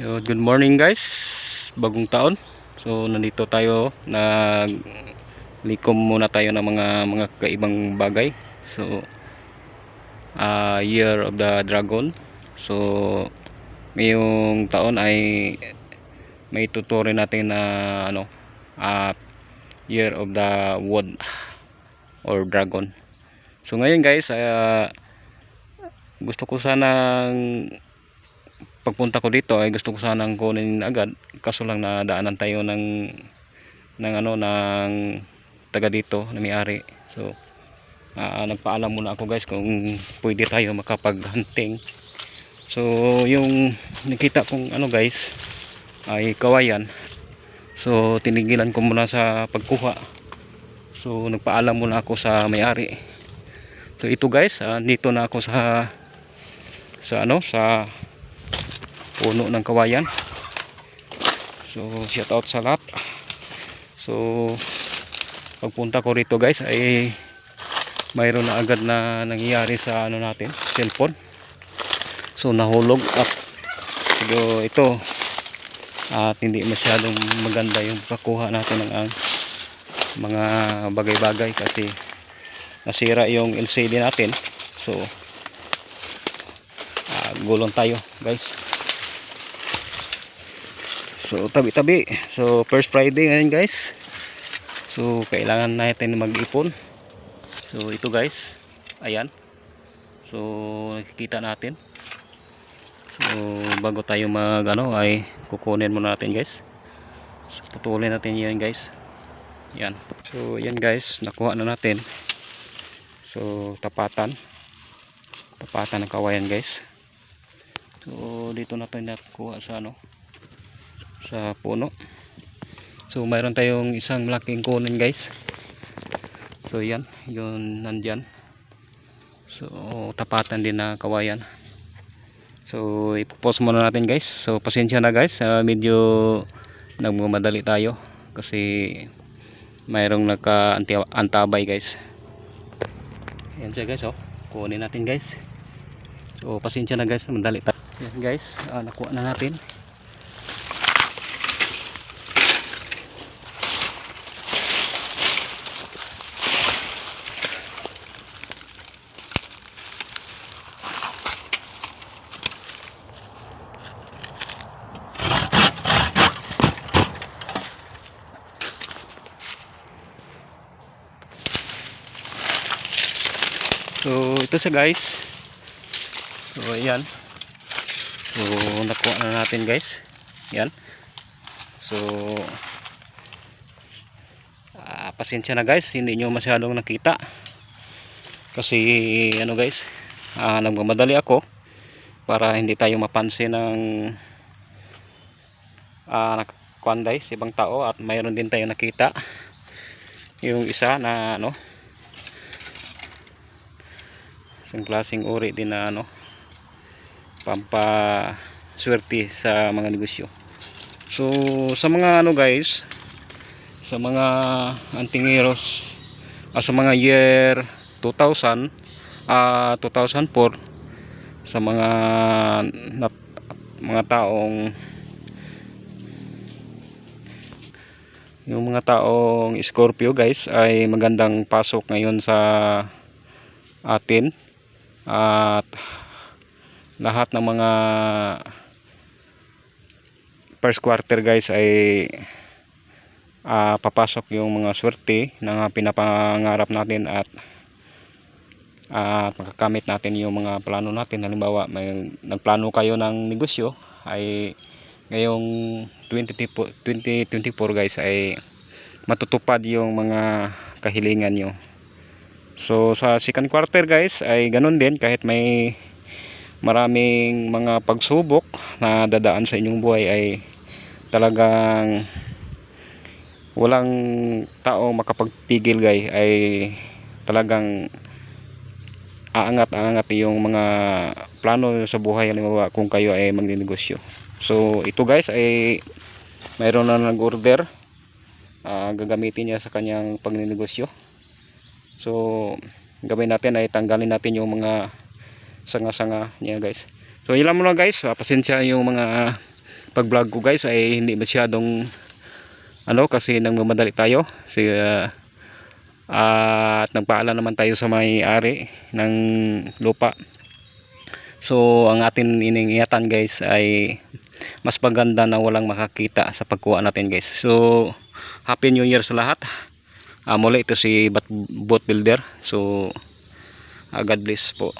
Good morning guys. Bagong taon. So nandito tayo nag likom muna tayo ng mga mga kaibang bagay. So ah, Year of the Dragon. So ngayong taon ay may tuturin natin na ano ah, Year of the Wood or Dragon. So ngayon guys, ah, gusto ko sanang pagpunta ko dito ay gusto ko sanang kunin agad. Kaso lang nadaanan tayo ng ng ano ng taga dito na may-ari. So ah, nagpaalam muna ako guys kung pwede tayo makapag-hunting. So yung nakita kong ano guys ay kawayan. So tinigilan ko muna sa pagkuha. So nagpaalam muna ako sa may-ari. So ito guys ah, dito na ako sa sa ano sa puno ng kawayan. So shout out sa lahat. So pagpunta ko rito guys ay mayroon na agad na nangyayari sa ano natin cellphone. So nahulog at so ito at hindi masyadong maganda yung pakuha natin ng ang mga bagay-bagay kasi nasira yung LCD natin. So ah, gulong tayo guys So tabi-tabi. So first Friday ngayon guys. So kailangan natin mag-ipon. So ito guys. Ayan. So nakikita natin. So bago tayo mag ano ay kukunin muna natin guys. So putulin natin 'yan guys. Yan. So yan guys, nakuha na natin. So tapatan. Tapatan ng kawayan guys. So dito natin nakuha sa ano sa puno. So mayroon tayong isang malaking kunin guys. So yan yun nandyan. So tapatan din na kawayan. So ipopost muna natin guys. So pasensya na guys. Uh, medyo nagmamadali tayo kasi mayroong naka antabay guys. Yan siya guys oh. Kunin natin guys. So pasensya na guys. Madali tayo yan guys. Uh, nakuha na natin So ito siya guys. So ayan. So nakuha na natin guys. Yan. So ah, pasensya na guys, hindi nyo masyadong nakita. Kasi ano guys, ah, nagmamadali ako para hindi tayo mapansin ng ah, nakakwanday sa ibang tao at mayroon din tayo nakita yung isa na ano isang klaseng uri din na ano pampa swerte sa mga negosyo. So sa mga ano guys sa mga antingeros ah, sa mga year 2000 ah 2004 sa mga nat, mga taong yung mga taong Scorpio guys ay magandang pasok ngayon sa atin at lahat ng mga first quarter guys ay ah, papasok yung mga swerte na pinapangarap natin at at makakamit natin yung mga plano natin. Halimbawa may nagplano kayo ng negosyo ay ngayong 2024 2024 guys ay matutupad yung mga kahilingan nyo So sa second quarter guys ay ganun din kahit may maraming mga pagsubok na dadaan sa inyong buhay ay talagang walang tao makapagpigil guys ay talagang aangat aangat yung mga plano sa buhay halimbawa kung kayo ay magninegosyo. So ito guys ay mayroon na nag-order ah, gagamitin niya sa kanyang pagninegosyo. So, gawin natin ay tanggalin natin yung mga sanga-sanga niya guys. So, ilan mo na guys. Ah, Pasensya yung mga pag vlog ko guys ay hindi masyadong ano kasi nang mamadali tayo si ah, at nagpaalam naman tayo sa may-ari ng lupa so ang atin iningiyatan guys ay mas maganda na walang makakita sa pagkuha natin guys so happy new year sa lahat Ah, muli ito si boat builder. So ah, God bless po